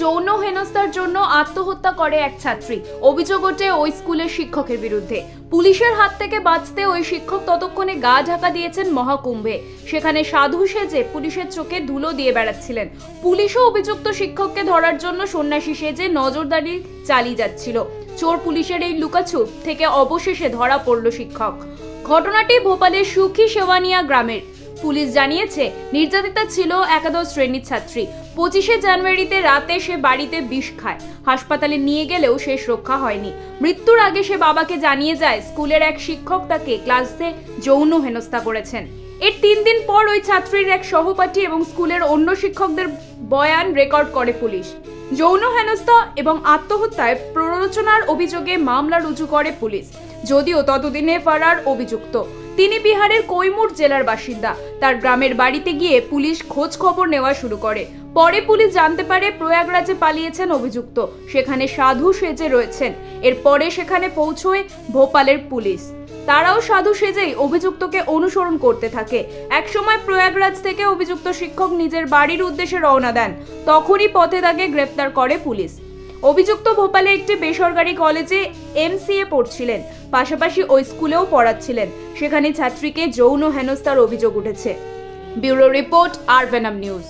যৌন হেনস্থার জন্য আত্মহত্যা করে এক ছাত্রী। অভিযোগ ওঠে ওই স্কুলের শিক্ষকের বিরুদ্ধে। পুলিশের হাত থেকে বাঁচতে ওই শিক্ষক ততক্ষণে গা ঢাকা দিয়েছেন মহাকুম্ভে। সেখানে সাধু সেজে পুলিশের চোখে ধুলো দিয়ে বেড়াচ্ছিলেন। পুলিশও অভিযুক্ত শিক্ষককে ধরার জন্য সন্ন্যাসী সেজে নজরদারি চালিয়ে যাচ্ছিল। চোর পুলিশের এই লুকাছুপ থেকে অবশেষে ধরা পড়ল শিক্ষক। ঘটনাটি ভোপালের সুখী সেওয়ানিয়া গ্রামের। পুলিশ জানিয়েছে, নির্যাতিতা ছিল একাদশ শ্রেণির ছাত্রী। পঁচিশে জানুয়ারিতে রাতে সে বাড়িতে বিষ খায়। হাসপাতালে নিয়ে গেলেও শেষ রক্ষা হয়নি। মৃত্যুর আগে সে বাবাকে জানিয়ে যায়, স্কুলের এক শিক্ষক তাকে ক্লাসে যৌন হেনস্থা করেছেন। এর তিন দিন পর ওই ছাত্রীর এক সহপাঠী এবং স্কুলের অন্য শিক্ষকদের বয়ান রেকর্ড করে পুলিশ। যৌন হেনস্থা এবং আত্মহত্যায় প্ররোচনার অভিযোগে মামলা রুজু করে পুলিশ। যদিও ততদিনে ফারার অভিযুক্ত। তিনি বিহারের কৈমুর জেলার বাসিন্দা। তার গ্রামের বাড়িতে গিয়ে পুলিশ খোঁজ খবর নেওয়া শুরু করে। পরে পুলিশ জানতে পারে প্রয়াগরাজে পালিয়েছেন অভিযুক্ত। সেখানে সাধু সেজে রয়েছেন। এরপরে সেখানে পৌঁছয় ভোপালের পুলিশ। তারাও সাধু সেজেই অভিযুক্তকে অনুসরণ করতে থাকে। একসময় প্রয়াগরাজ থেকে অভিযুক্ত শিক্ষক নিজের বাড়ির উদ্দেশ্যে রওনা দেন। তখনই পথে তাকে গ্রেপ্তার করে পুলিশ। অভিযুক্ত ভোপালে একটি বেসরকারি কলেজে এমসিএ পড়ছিলেন। পাশাপাশি ওই স্কুলেও পড়াচ্ছিলেন। সেখানে ছাত্রীকে যৌন হেনস্থার অভিযোগ উঠেছে। ব্যুরো রিপোর্ট আর ভেনাম নিউজ।